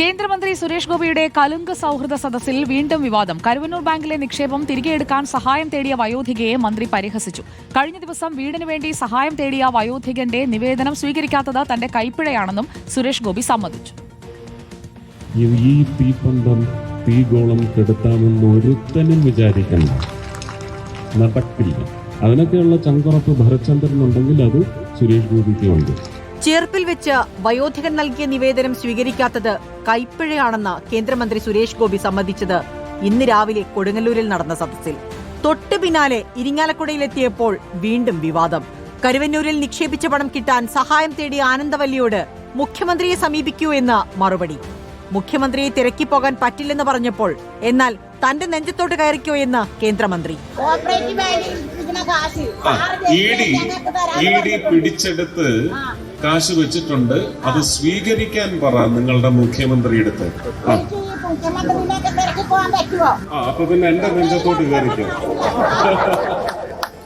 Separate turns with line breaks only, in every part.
കേന്ദ്രമന്ത്രി സുരേഷ് ഗോപിയുടെ കലുങ്ക് സൗഹൃദ സദസ്സിൽ വീണ്ടും വിവാദം. കരുവന്നൂർ ബാങ്കിലെ നിക്ഷേപം തിരികെയെടുക്കാൻ സഹായം തേടിയ വയോധികയെ മന്ത്രി പരിഹസിച്ചു. കഴിഞ്ഞ ദിവസം വീടിനു വേണ്ടി സഹായം തേടിയ വയോധികന്റെ നിവേദനം സ്വീകരിക്കാത്തത് തന്റെ കൈപ്പിഴയാണെന്നും സുരേഷ് ഗോപി സമ്മതിച്ചു.
ഈ- ഈ തീപ്പന്തം തീഗോളം കെടുത്താമെന്ന് ഒരുത്തനും വിചാരിക്കണ്ട. നടക്കില്ല. അതിനൊക്കെയുള്ള ചങ്കുറപ്പ് ഭരചന്ദ്രനുണ്ടെങ്കിൽ അത് സുരേഷ് ഗോപിക്ക് ഉണ്ട്.
ചേർപ്പിൽ വെച്ച് വയോധികൻ നൽകിയ നിവേദനം സ്വീകരിക്കാത്തത് കൈപ്പിഴയാണെന്ന് കേന്ദ്രമന്ത്രി സുരേഷ് ഗോപി സമ്മതിച്ചത് ഇന്ന് രാവിലെ കൊടുങ്ങല്ലൂരിൽ നടന്ന സദസ്സിൽ. തൊട്ടു പിന്നാലെ ഇരിങ്ങാലക്കുടയിലെത്തിയപ്പോൾ വീണ്ടും വിവാദം. കരുവന്നൂരിൽ നിക്ഷേപിച്ച പണം കിട്ടാൻ സഹായം തേടി ആനന്ദവല്ലിയോട് മുഖ്യമന്ത്രിയെ സമീപിക്കൂ എന്ന് മറുപടി. മുഖ്യമന്ത്രിയെ തിരക്കിപ്പോകാൻ പറ്റില്ലെന്ന് പറഞ്ഞപ്പോൾ എന്നാൽ തന്റെ നെഞ്ചത്തോട്ട് കയറിക്കോ എന്ന് കേന്ദ്രമന്ത്രി.
പിടിച്ചെടുത്ത് കാശ് വെച്ചിട്ടുണ്ട് അത് സ്വീകരിക്കാൻ പറ നിങ്ങളുടെ മുഖ്യമന്ത്രിയുടെ ആ. അപ്പൊ പിന്നെ എന്റെ നെഞ്ചത്തോട്ട് കയറിക്കോ.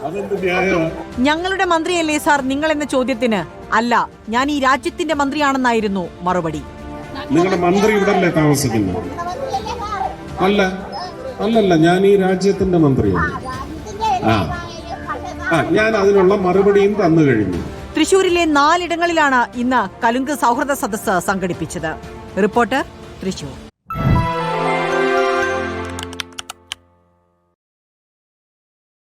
അതെന്ത് ന്യായമാ?
ഞങ്ങളുടെ മന്ത്രിയല്ലേ സാർ നിങ്ങൾ എന്ന ചോദ്യത്തിന്? അല്ല ഞാൻ ഈ രാജ്യത്തിന്റെ മന്ത്രിയാണെന്നായിരുന്നു മറുപടി.
നിങ്ങളുടെ മന്ത്രി ഇവിടല്ലേ താമസിക്കുന്നത്? അല്ല അല്ലല്ല ഞാൻ ഈ രാജ്യത്തിന്റെ മന്ത്രിയാണ്. ആ. ആ ഞാൻ അതിനുള്ള മറുപടിയും തന്നു കഴിഞ്ഞു.
തൃശൂരിലെ നാലിടങ്ങളിലാണ് ഇന്ന് കലുങ്ക് സൗഹൃദ സദസ്സ് സംഘടിപ്പിച്ചത്. റിപ്പോർട്ടർ തൃശൂർ.